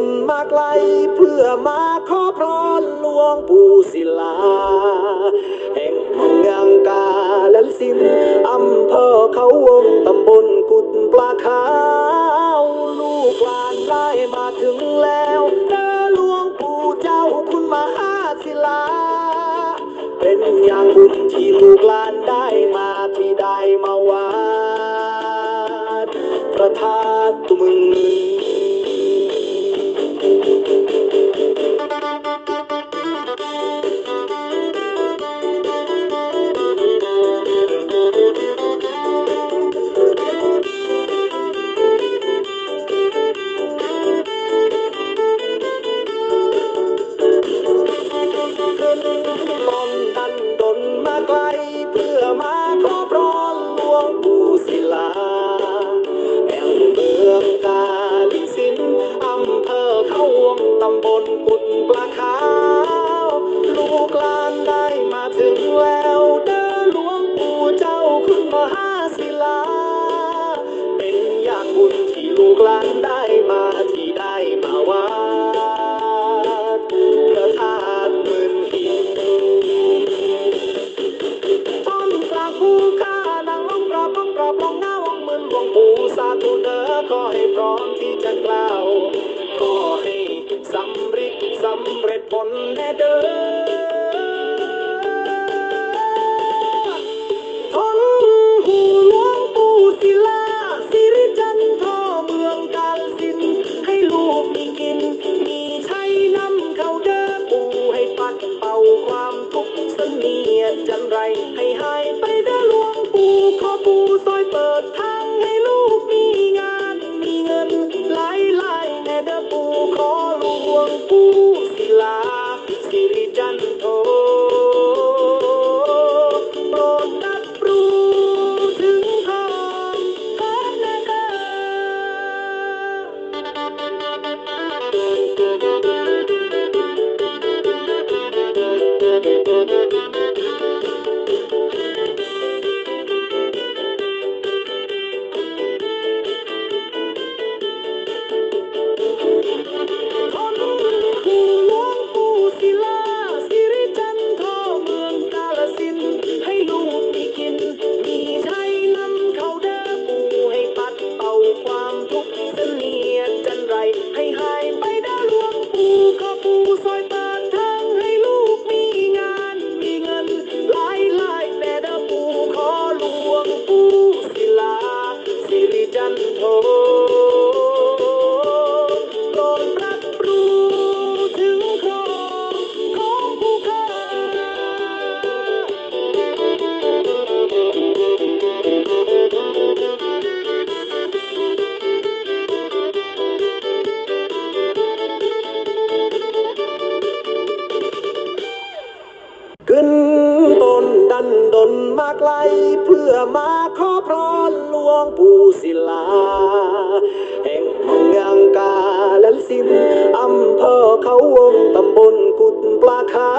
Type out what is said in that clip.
นมาไกลเพื่อมาขอพรหลวงปู่ศิลา แห่งเมืองกาลสินอำเภอเขาวงตำบลกุดปลาขาว ลูกหลานได้มาถึงแล้วเด้อหลวงปู่เจ้าคุณมหาศิลา เป็นอย่างบุญที่ลูกหลานได้มาที่ได้มาวัดพระธาตุมึงขึ้ นกุดปลาขาว ลูกลานได้มาถึงแล้วเด้อหลวงปู่เจ้าคุณมหาศิลา เป็นอย่างบุญที่ลูกลานได้มาที่ได้มาวัดพระธาตุหมื่นหินต้นกลางภูข้าดังลงกราบลงกราบลงหน้าวงมืนหลวงปู่สาธุเด้อขอให้พร้อมที่จะกล่าว ขอให้สำเร็จสำเร็จผลแน่เด้อทนหูหลวงปู่ศิลาสิริจันทร์เมืองกาฬสิน ให้ลูกมีกิน มีใช้นำเขาเด้อปู่ให้ปัดเป่าความทุกข์เสนียดจันไร ให้หายไปเด้อหลวงปู่ขอปู่ซอยเปิด ไกล เพื่อมาขอพรหลวงปู่ศิลา แห่งเมืองกาลสินอำเภอเขาวงตำบลกุดปลาคา